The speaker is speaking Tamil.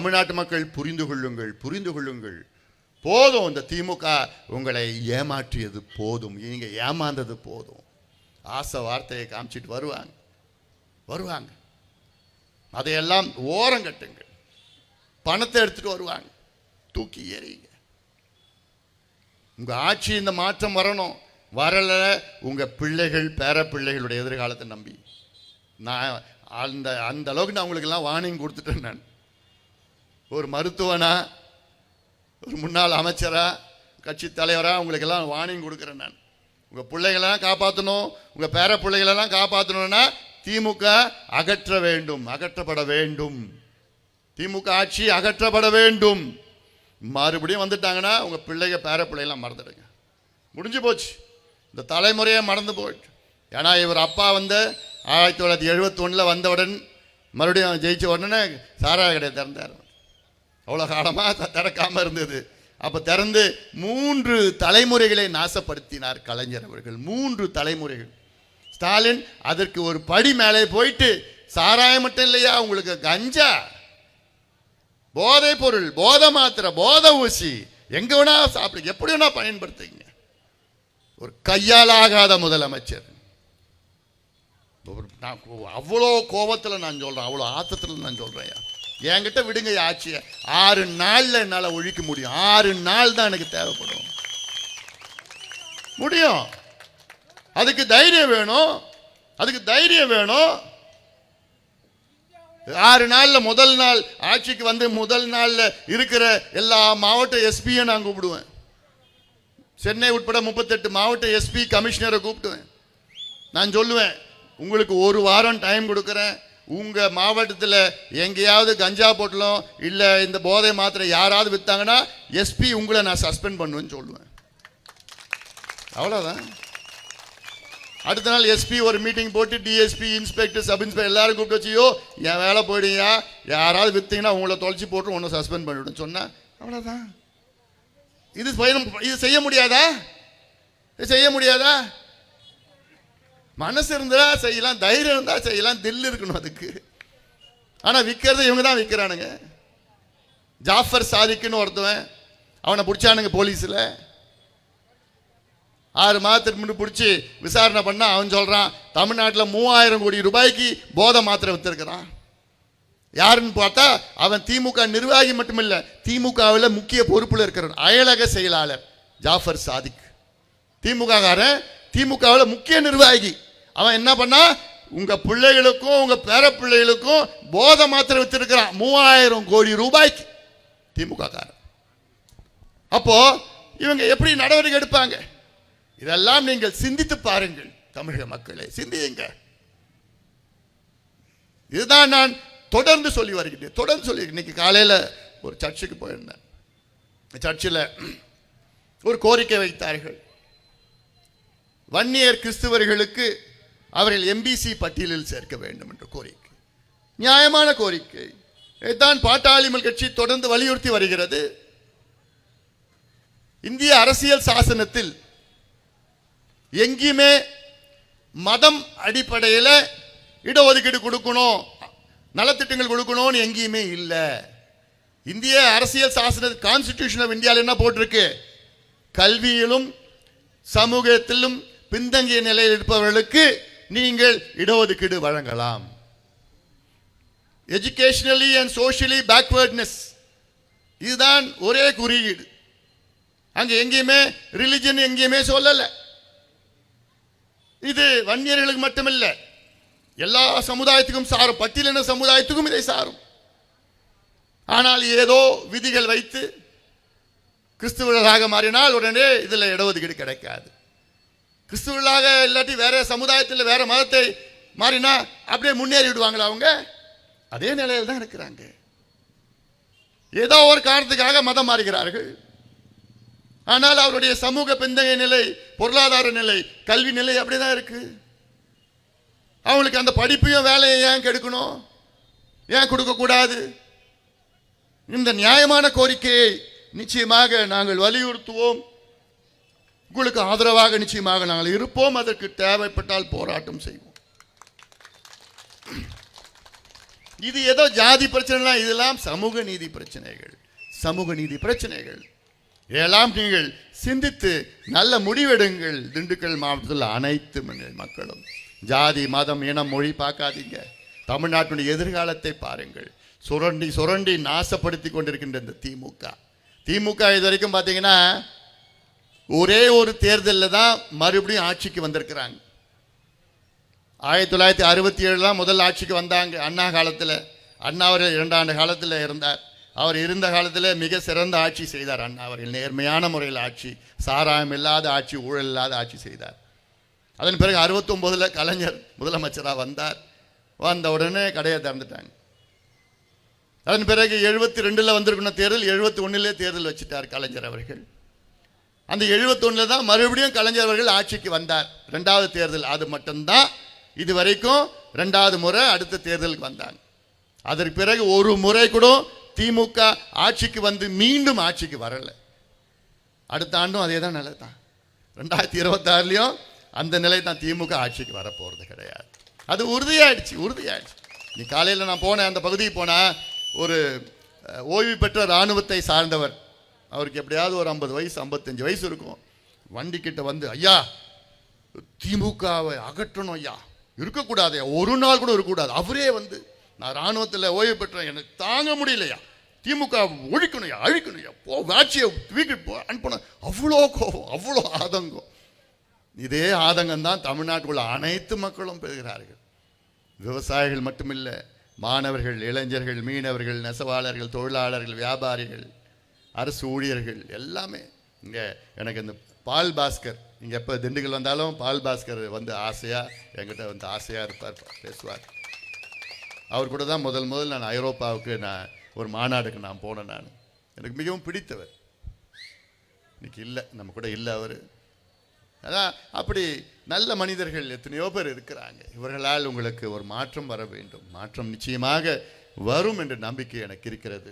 தமிழ்நாட்டு மக்கள் புரிந்து கொள்ளுங்கள் புரிந்து கொள்ளுங்கள். போதும் இந்த திமுக உங்களை ஏமாற்றியது போதும். நீங்க ஏமாந்தது போதும். ஆசை வார்த்தையை காமிச்சிட்டு வருவாங்க. வருவாங்க. அதையெல்லாம் ஓரங்கட்டுங்க பணத்தை எடுத்துட்டு வருவாங்க. தூக்கி எறியுங்க. உங்க ஆட்சி இந்த மாற்றம் வரணும். வரல உங்க பிள்ளைகள் பேர பிள்ளைகளுடைய எதிர்காலத்தை நம்பி. நான் அந்த அந்த அளவுக்கு நான் உங்களுக்கு எல்லாம் வார்னிங் கொடுத்துட்டேன் நான். ஒரு மருத்துவனா ஒரு முன்னாள் அமைச்சரா கட்சி தலைவராக உங்களுக்கு எல்லாம் வார்னிங் கொடுக்குறேன் நான். உங்கள் பிள்ளைகளெல்லாம் காப்பாற்றணும் உங்கள் பேர பிள்ளைகளெல்லாம் காப்பாற்றணும்னா திமுக அகற்ற வேண்டும் அகற்றப்பட வேண்டும். திமுக ஆட்சி அகற்றப்பட வேண்டும். மறுபடியும் வந்துட்டாங்கன்னா உங்கள் பிள்ளைங்க பேர பிள்ளைகளாம் மறந்துடுங்க. முடிஞ்சு போச்சு. இந்த தலைமுறையே மறந்து போயிட்டு. ஏன்னா இவர் அப்பா வந்து ஆயிரத்தி தொள்ளாயிரத்தி எழுபத்தொன்னில் வந்தவுடன் மறுபடியும் ஜெயிச்ச உடனே சாராய கடையை திறந்தார். அவ்வளோ காலமாக திறக்காமல் இருந்தது. அப்போ திறந்து மூன்று தலைமுறைகளை நாசப்படுத்தினார் கலைஞர் அவர்கள். மூன்று தலைமுறைகள். ஸ்டாலின் அதற்கு ஒரு படி மேலே போயிட்டு சாராயம் மட்டும் இல்லையா உங்களுக்கு? கஞ்சா. போதை பொருள் போதை மாத்திரை போதை ஊசி. எங்கே வேணா சாப்பிடுங்க எப்படி வேணா பயன்படுத்துங்க ஒரு கையால் ஆகாத முதலமைச்சர். நான் அவ்வளோ கோபத்தில் நான் சொல்கிறேன் அவ்வளோ ஆத்தத்தில் நான் சொல்கிறேன் என்கிட்ட விடுங்க ஆட்சியை ஆறு நாளில் என்னால் ஒழிக்க முடியும். ஆறு நாள் தான் எனக்கு தேவைப்படும். முடியும். அதுக்கு தைரியம் வேணும். அதுக்கு தைரியம் வேணும். ஆறு நாளில் முதல் நாள் ஆட்சிக்கு வந்து முதல் நாளில் இருக்கிற எல்லா மாவட்ட எஸ்பியும் நான் கூப்பிடுவேன். சென்னை உட்பட முப்பத்தெட்டு மாவட்ட எஸ்பி கமிஷனரை கூப்பிடுவேன். நான் சொல்லுவேன் உங்களுக்கு ஒரு வாரம் டைம் கொடுக்குறேன். உங்கள் மாவட்டத்தில் எங்கேயாவது கஞ்சா போட்டலும் இல்லை இந்த போதை மாத்திரை யாராவது விற்றாங்கன்னா எஸ்பி உங்களை நான் சஸ்பெண்ட் பண்ணுவேன்னு சொல்லுவேன். அவ்வளோதான் அடுத்த நாள் எஸ்பி ஒரு மீட்டிங் போட்டு டிஎஸ்பி இன்ஸ்பெக்டர் சப் இன்ஸ்பெக்டர் எல்லாரும் கூப்பிட்டு வச்சியோ என் வேலை போயிடுங்க யாராவது விற்றீங்கன்னா உங்களை தொலைச்சி போட்டு உன்னை சஸ்பெண்ட் பண்ணிவிடும் சொன்னேன் அவ்வளோதான் இது பயணம் இது செய்ய முடியாதா? இது செய்ய முடியாதா? மனசு இருந்தா செய்யலாம் தைரியம் இருந்தால் செய்யலாம் தில் இருக்கணும் அதுக்கு. ஆனால் விற்கிறது இவங்க தான் விற்கிறானுங்க ஜாஃபர் சாதிக்குன்னு ஒருத்தவன் அவனை பிடிச்சானுங்க போலீஸில். ஆறு மாதத்துக்கு முன்னாடி பிடிச்சி விசாரணை பண்ணால் அவன் சொல்கிறான் தமிழ்நாட்டில் மூவாயிரம் கோடி ரூபாய்க்கு போதை மாத்திரை வித்திருக்கிறான். யாருன்னு பார்த்தா அவன் திமுக நிர்வாகி மட்டுமில்ல திமுகவில் முக்கிய பொறுப்பில் இருக்கிறவன் அயலக செயலாளர் ஜாஃபர் சாதிக். திமுக காரன் திமுகவில் முக்கிய நிர்வாகி. அவன் என்ன பண்ணா உங்க பிள்ளைகளுக்கும் உங்க பேர பிள்ளைகளுக்கும் போதை மாத்திரை வச்சிருக்கிறான் மூவாயிரம் கோடி ரூபாய்க்கு திமுக காரன். அப்போ இவங்க எப்படி நடவடிக்கை எடுப்பாங்க? இதெல்லாம் நீங்கள் சிந்தித்து பாருங்கள் தமிழக மக்களை. சிந்தியுங்க. இதுதான் நான் தொடர்ந்து சொல்லி வருகிறேன் தொடர்ந்து சொல்லி இன்னைக்கு காலையில் ஒரு சர்ச்சுக்கு போயிருந்தேன். சர்ச்சில் ஒரு கோரிக்கை வைத்தார்கள். வன்னியர் கிறிஸ்துவர்களுக்கு அவர்கள் எம்பிசி பட்டியலில் சேர்க்க வேண்டும் என்ற கோரிக்கை. நியாயமான கோரிக்கை. இதைத்தான் பாட்டாளிமல் கட்சி தொடர்ந்து வலியுறுத்தி வருகிறது. இந்திய அரசியல் சாசனத்தில் எங்கேயுமே மதம் அடிப்படையில் இடஒதுக்கீடு கொடுக்கணும் நலத்திட்டங்கள் கொடுக்கணும்னு எங்கேயுமே இல்லை. இந்திய அரசியல் சாசன கான்ஸ்டிடியூஷன் ஆஃப் இந்தியாவில் என்ன போட்டிருக்கு? கல்வியிலும் சமூகத்திலும் பின்தங்கிய நிலையில் இருப்பவர்களுக்கு நீங்கள் இடஒதுக்கீடு வழங்கலாம். எஜுகேஷனலி அண்ட் சோஷியலி பேக்வேர்ட்னஸ் இதுதான் ஒரே குறியீடு. அங்க எங்கேயுமே ரிலிஜன் எங்கேயுமே சொல்லலை. இது வன்னியர்களுக்கு மட்டுமில்ல. எல்லா சமுதாயத்துக்கும் சாரும். பட்டியலின சமுதாயத்துக்கும் இதை சாரும். ஆனால் ஏதோ விதிகள் வைத்து கிறிஸ்துவர்களாக மாறினால் உடனே இதில் இடஒதுக்கீடு கிடைக்காது. கிறிஸ்துவர்களாக இல்லாட்டி வேற சமுதாயத்தில் வேற மதத்தை மாறினா அப்படியே முன்னேறி விடுவாங்களா அவங்க? அதே நிலையில் தான் இருக்கிறாங்க. ஏதோ ஒரு காரணத்துக்காக மதம் மாறுகிறார்கள். ஆனால் அவருடைய சமூக பிந்தகை நிலை பொருளாதார நிலை கல்வி நிலை அப்படிதான் இருக்கு. அவங்களுக்கு அந்த படிப்பையும் வேலையை ஏன் கெடுக்கணும்? ஏன் கொடுக்கக்கூடாது இந்த நியாயமான கோரிக்கையை நிச்சயமாக நாங்கள் வலியுறுத்துவோம். உங்களுக்கு ஆதரவாக நிச்சயமாக நாங்கள் இருப்போம். அதற்கு தேவைப்பட்டால் போராட்டம் செய்வோம். இது ஏதோ ஜாதி பிரச்சனைலாம் இதெல்லாம் சமூக நீதி பிரச்சனைகள். சமூக நீதி பிரச்சனைகள். இதெல்லாம் நீங்கள் சிந்தித்து நல்ல முடிவெடுங்கள். திண்டுக்கல் மாவட்டத்தில் அனைத்து மக்களும். ஜாதி மதம் இனம் மொழி பார்க்காதீங்க. தமிழ்நாட்டினுடைய எதிர்காலத்தை பாருங்கள். சுரண்டி சுரண்டி நாசப்படுத்தி கொண்டிருக்கின்ற இந்த திமுக. திமுக இது வரைக்கும் பார்த்தீங்கன்னா ஒரே ஒரு தேர்தலில் தான் மறுபடியும் ஆட்சிக்கு வந்திருக்கிறாங்க. ஆயிரத்தி தொள்ளாயிரத்தி அறுபத்தி ஏழு தான் முதல் ஆட்சிக்கு வந்தாங்க அண்ணா காலத்தில். அண்ணா அவர்கள் இரண்டாண்டு காலத்தில் இருந்தார். அவர் இருந்த காலத்தில் மிக சிறந்த ஆட்சி செய்தார் அண்ணா அவர்கள். நேர்மையான முறையில் ஆட்சி சாராயம் இல்லாத ஆட்சி ஊழல் இல்லாத ஆட்சி செய்தார். அதன் பிறகு அறுபத்தொம்போதில் கலைஞர் முதலமைச்சராக வந்தார். வந்த உடனே கடையை திறந்துட்டாங்க. அதன் பிறகு எழுபத்தி ரெண்டில் வந்திருக்கணும் தேர்தல் எழுபத்தி ஒன்றிலே தேர்தல் வச்சுட்டார் கலைஞர் அவர்கள். அந்த 71 தான் மறுபடியும் கலைஞர் அவர்கள் ஆட்சிக்கு வந்தார். ரெண்டாவது தேர்தல் அது மட்டும்தான். இது வரைக்கும் ரெண்டாவது முறை அடுத்த தேர்தலுக்கு வந்தாங்க. அதற்கு பிறகு ஒரு முறை கூட திமுக ஆட்சிக்கு வந்து மீண்டும் ஆட்சிக்கு வரலை. அடுத்த ஆண்டும் அதே தான் நிலை தான். ரெண்டாயிரத்தி இருபத்தாறுலையும் அந்த நிலை தான் திமுக ஆட்சிக்கு வரப்போகிறது கிடையாது. அது உறுதியாயிடுச்சு உறுதியாயிடுச்சு. நீ காலையில் நான் போனேன் அந்த பகுதிக்கு போனால் ஒரு ஓய்வு பெற்ற இராணுவத்தை சார்ந்தவர் அவருக்கு எப்படியாவது ஒரு ஐம்பது வயசு ஐம்பத்தஞ்சு வயசு இருக்கும். வண்டி கிட்ட வந்து ஐயா திமுகவை அகற்றணும் ஐயா. இருக்கக்கூடாது ஒரு நாள் கூட இருக்கக்கூடாது. அவரே வந்து நான் இராணுவத்தில் ஓய்வு பெற்றேன். எனக்கு தாங்க முடியலையா திமுக ஒழிக்கணும்யா அழிக்கணும்யா போ ஆட்சியை தூக்கி போ அனுப்பணும். அவ்வளோ கோபம் அவ்வளோ ஆதங்கம். இதே ஆதங்கம் தான் தமிழ்நாட்டுக்குள்ள அனைத்து மக்களும் பெறுகிறார்கள். விவசாயிகள் மட்டுமில்லை மாணவர்கள் இளைஞர்கள் மீனவர்கள் நெசவாளர்கள் தொழிலாளர்கள் வியாபாரிகள் அரசு ஊழியர்கள் எல்லாமே. இங்கே எனக்கு இந்த பால் பாஸ்கர் இங்கே எப்போ திண்டுக்கல் வந்தாலும் பால் பாஸ்கர் வந்து ஆசையாக என்கிட்ட வந்து ஆசையாக இருப்பார் பேசுவார். அவர் கூட தான் முதல் முதல் நான் ஐரோப்பாவுக்கு நான் ஒரு மாநாடுக்கு நான் போனேன் நான். எனக்கு மிகவும் பிடித்தவர். இன்னைக்கு இல்லை நம்ம கூட இல்லை அவர். அதான் அப்படி நல்ல மனிதர்கள் எத்தனையோ பேர் இருக்கிறாங்க. இவர்களால் உங்களுக்கு ஒரு மாற்றம் வர வேண்டும். மாற்றம் நிச்சயமாக வரும் என்ற நம்பிக்கை எனக்கு இருக்கிறது.